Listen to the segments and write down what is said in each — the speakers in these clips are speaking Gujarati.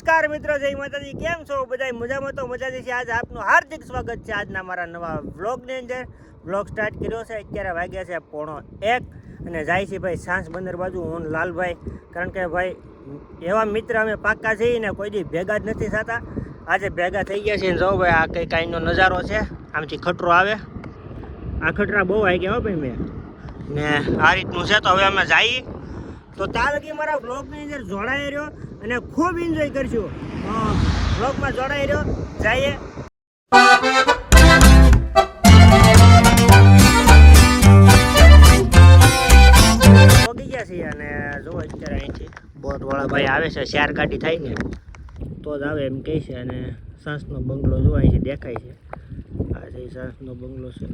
નમસ્કાર મિત્રો, જય માતાજી. કેમ છો? બધા મજામાં તો મજા છે આજે આપનું હાર્દિક સ્વાગત છે આજના મારા નવા વ્લોગની અંદર. વ્લોગ સ્ટાર્ટ કર્યો છે. અત્યારે વાગ્યા છે પોણો એક અને જાય છે ભાઈ સાંસ બંદર બાજુ હું લાલભાઈ. કારણ કે ભાઈ, એવા મિત્ર અમે પાક્કા છીએ ને કોઈ દી ભેગા જ નથી થતા. આજે ભેગા થઈ ગયા છે ને જો ભાઈ, આ કઈ કાંઈનો નજારો છે. આમથી ખટરો આવે. આ ખટરા બહુ આવી ગયા હો ભાઈ મેં. ને આ રીતનું છે. તો હવે અમે જઈએ. તો ત્યાં લગી મારા બ્લોગની અંદર જોડાઈ રહ્યો અને ખૂબ એન્જોય કરશું બ્લોગમાં જોડાઈ રહ્યો. જઈએ. છીએ અને જો અત્યારે અહીંથી બોટવાળા આવે છે શેર ગાડી થાય ને. તો જ આવે એમ કહે છે અને સાંસનો બંગલો જો અહીંથી દેખાય છે. આ છે સાંસનો બંગલો છે,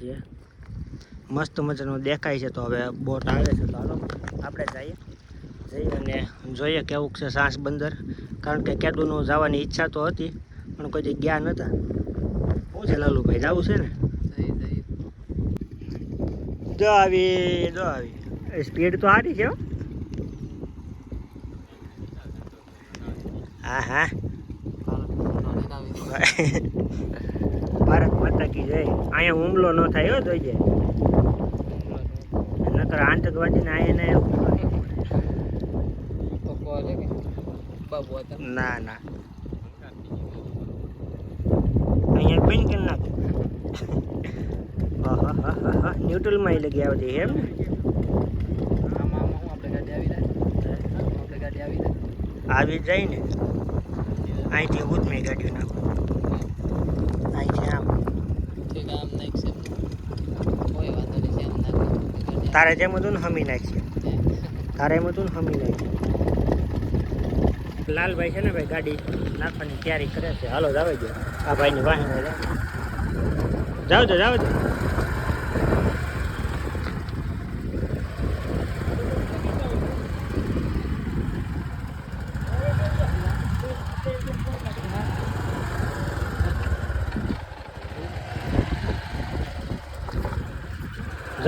જે મસ્ત મજાનો દેખાય છે તો હવે બોટ આવે છે તો હાલો આપણે જઈએ. જઈએ અને જોઈએ કેવું છે સાંસ બંદર. કારણ કે કેદુનું જવાની ઈચ્છા તો હતી પણ કોઈ ગયા નહોતા શું છે લાલુભાઈ? જવું છે ને? જો આવી જો આવી. સ્પીડ તો સારી છે હો. હા હા. ભારત માતા કી જય. અહીંયા હુમલો ન થાય હો જોઈએ નકર આતંકવાદીને અહીંયા ના ના. અહીંયા બેન કરી નાખ. ન્યુટ્રલમાં ય લગી આવતી એમ. આવી જાય ને. અહીંથી ઊંધમાં ગાડીઓ નાખો અહીંથી આમ તારે જેમ હતું ને હમી નાખીએ. તારે એમ હતું ને હમી નાખીએ. લાલભાઈ છે ને ભાઈ ગાડી નાખવાની તૈયારી કરે છે. હાલો જાવ દો આ ભાઈની વાહન જાવ જાવ જાવ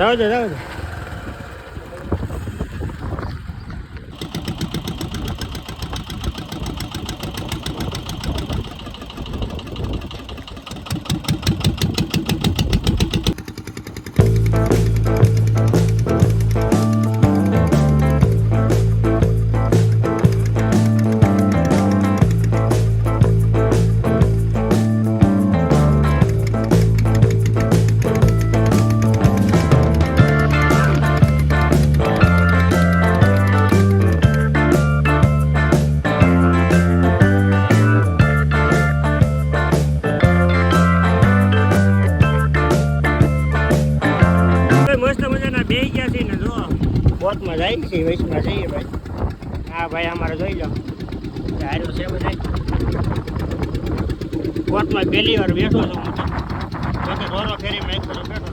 દો જાવ દો જાવ દો હવે બોટમાં જાય છે વૈશમાં જઈએ ભાઈ. હા ભાઈ, અમારે જોઈ લો. હાર્યું છે બધા કોર્ટમાં પહેલી વાર બેઠો છું હું તો. જોકે ફેરી મેં બેઠો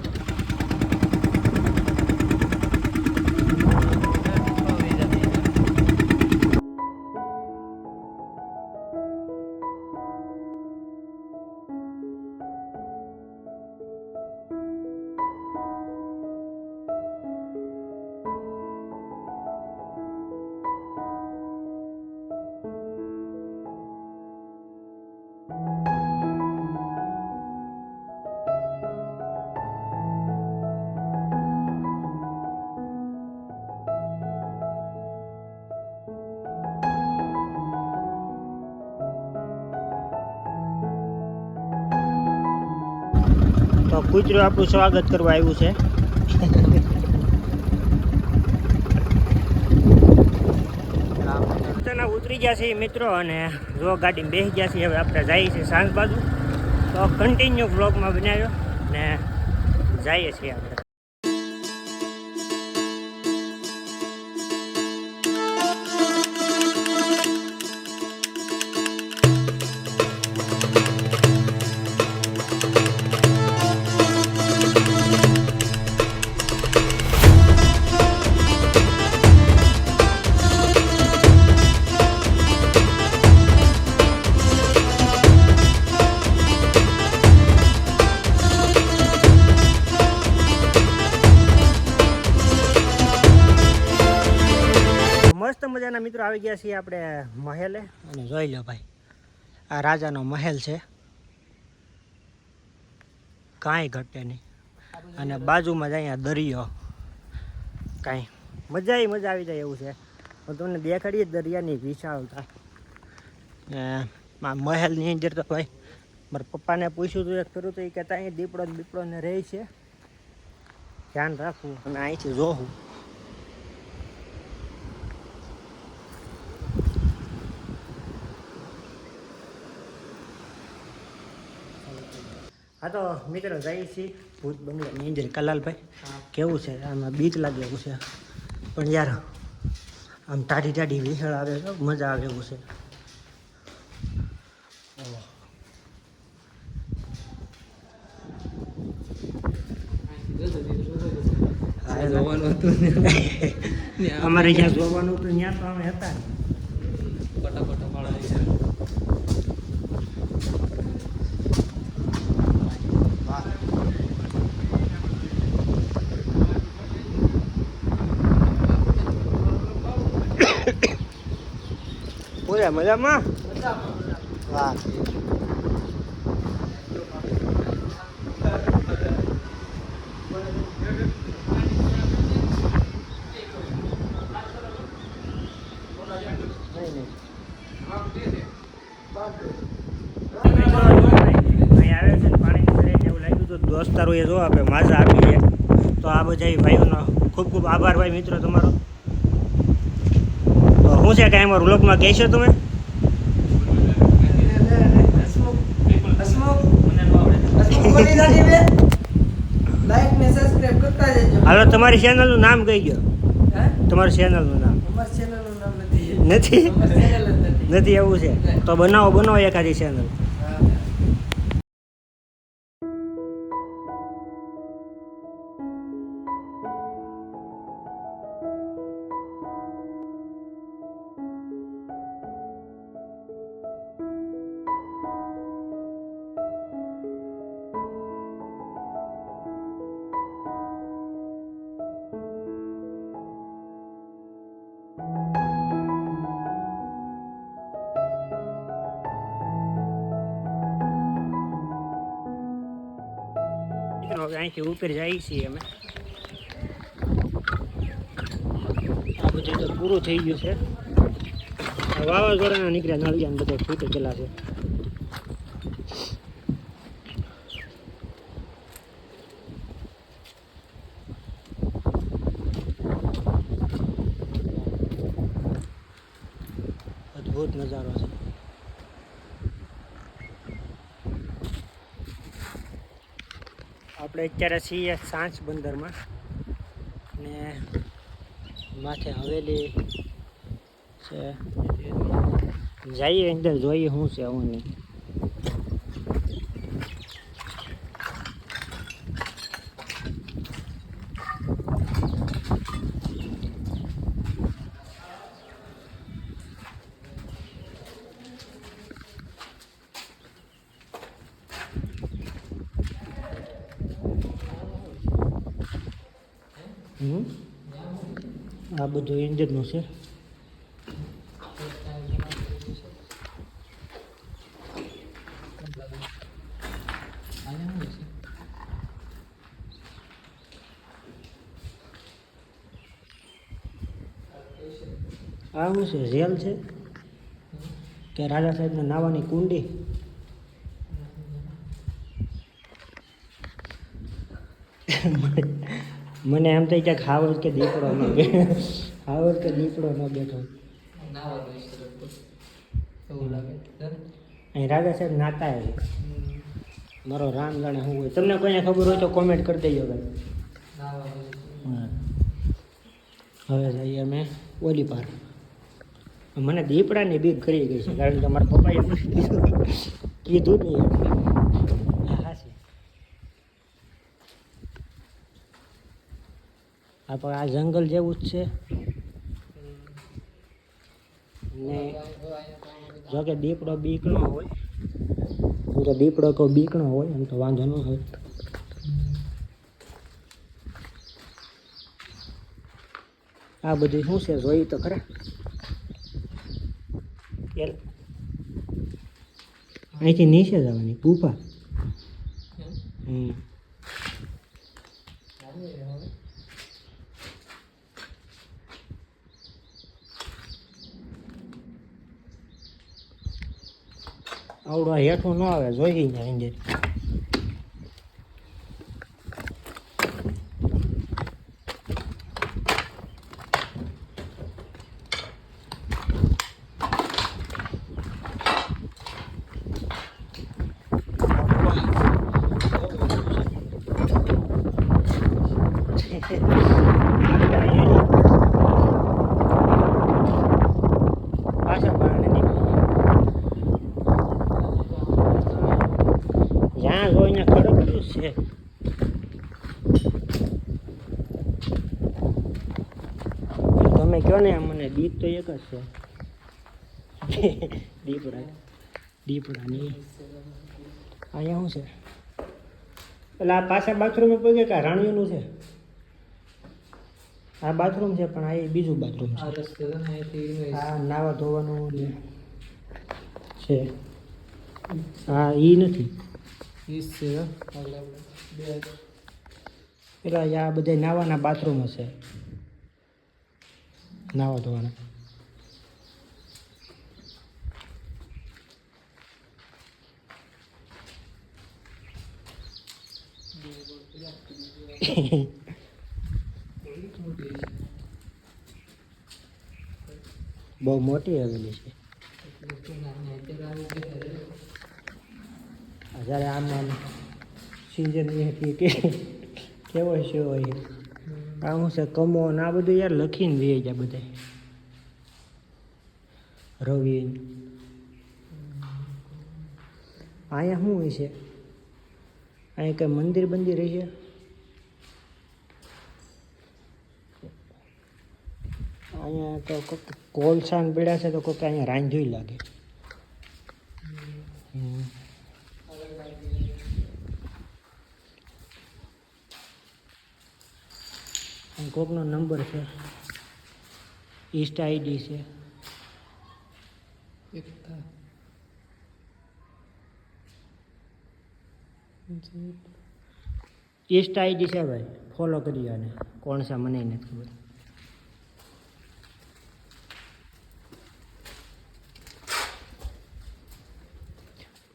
કૂતરું આપણું સ્વાગત કરવા આવ્યું છે. ઉતરી ગયા છે મિત્રો અને જો ગાડી બેસી ગયા છીએ, હવે આપણે જઈએ છીએ સાંજ બાજુ. તો કન્ટિન્યુ બ્લોગમાં બનાવ્યો ને જઈએ છીએ આપણે. આવી ગયા છીએ આપણે મહેલે. અને જોઈ લો ભાઈ, આ રાજાનો મહેલ છે. કાંઈ ઘટે નહીં. અને બાજુમાં જ અહીંયા દરિયો. કાંઈ મજા મજા આવી જાય એવું છે. હું તમને દેખાડીએ દરિયાની વિશાળતા. મહેલની અંદર તો ભાઈ, મારા પપ્પાને પૂછ્યું હતું એક ફેરું તો, એ કહેતા અહીં દીપડો દીપડોને રહે છે. ધ્યાન રાખવું અને અહીંથી જોવું. હા તો મિત્રો જઈએ છીએ ભૂત બંગલાની અંદર કલાલભાઈ. કેવું છે? આમાં બીક લાગે એવું છે. પણ યાર આમ ટાઢી ટાઢી વિહેળ આવે છે મજા આવે એવું છે. અમારે જ્યાં જોવાનું હતું ત્યાં તો અમે હતા. પૂરા મજામાં? વાહ દોસ્તારો એ જો આપણે માજા આપી છે. તો આ બધા ભાઈઓનો ખૂબ ખૂબ આભાર ભાઈ, મિત્રો તમારો. તો શું છે કાંઈ અમારા વ્લોગમાં કહેશો તમે લાઈક ને સબસ્ક્રાઇબ કરતા જજો હાલો તમારી ચેનલનું નામ કહી ગયો? તમારી ચેનલનું નામ? નથી. નથી? એવું છે? તો બનાવો બનાવો એકાદી ચેનલ અહીંથી ઉપર જઈએ છીએ અમે. આ બધું તો પૂરું થઈ ગયું છે. વાવાઝોડાના નીકળ્યા નળિયા બધા ફૂટે ગયેલા છે અદ્ભુત નજારો છે આપણે અત્યારે છીએ સાંસ બંદરમાં. ને માથે હવેલી છે. જઈએ અંદર, જોઈએ શું છે હું નહીં. આ બધું ઇન્જનનું છે. આ શું છે? જેલ છે? કે રાજા સાહેબને નાવાની કુંડી? મને એમ થઈ કે ખાવડ કે દીપડો ન ખાવડ કે દીપડો ન બેઠો. અહીં રાજા સાહેબ નાતા મારો રામ જાણે શું હોય. તમને કોઈને ખબર હોય તો કોમેન્ટ કરી દેજો ભાઈ. હા. હવે જઈએ અમે ઓલી પાર. મને દીપડાની બીક કરી ગઈ છે, કારણ કે મારા પપ્પાએ કીધું નહીં હા હા છે આ પણ આ જંગલ જેવું જ છે. ને જોકે દીપડો બીકણો હોય. હું તો દીપડો કહું બીકણો હોય, એમ તો વાંધો ન હોય. આ બધું શું છે જોઈ તો ખરા. અહીંથી નીચે જવાની, ગુફા હમ આવડો હેઠું ન આવે જોઈ ને અંદર પાછા બારણે નીકળી જ્યાં જોઈને ખડકતું જ છે કહો ને મને દીપ તો એક જ છે. દીપડા દીપડા નહીં અહીંયા શું છે? એટલે આ પાછા બાથરૂમ પગે કે રાણીઓનું છે? આ બાથરૂમ છે પણ આ એ બીજું બાથરૂમ છે. આ નાવા ધોવાનું છે. હા એ નથી. પેલા આ બધા નાવાના બાથરૂમ હશે. નાવા ધોવાના બહુ મોટી હવેલી છે. હજારે આમ આમ સિઝન હતી કે કેવો છે હોય શું છે, કમો ને આ બધું યાર લખીને દે જાય બધા રવિ. અહીંયા શું હોય છે? અહીંયા કઈ મંદિર બંદિર છે? અહીંયા તો કોલસાન પીડા છે તો કોઈક અહીંયા રાંધ્યું લાગે હમ. અહીં કોકનો નંબર છે. ઇન્સ્ટ આઈડી છે. એક ઇન્સ્ટ આઈડી છે ભાઈ. ફોલો કરી અને કોણ છે મને નથી ખબર.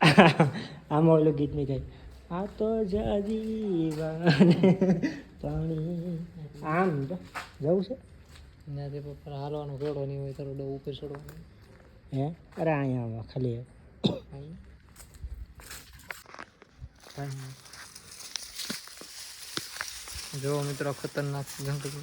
આમાં ઓલું ગીત નહીં ગાય આ તો જાજી આમ જવું છે? ત્યાંથી પર હાલવાનો ઘોડો નહીં હોય તારો ડો ઉપર ચડવાનો. હે? અરે અહીંયા ખાલી. જો મિત્રો ખતરનાક જંગલ.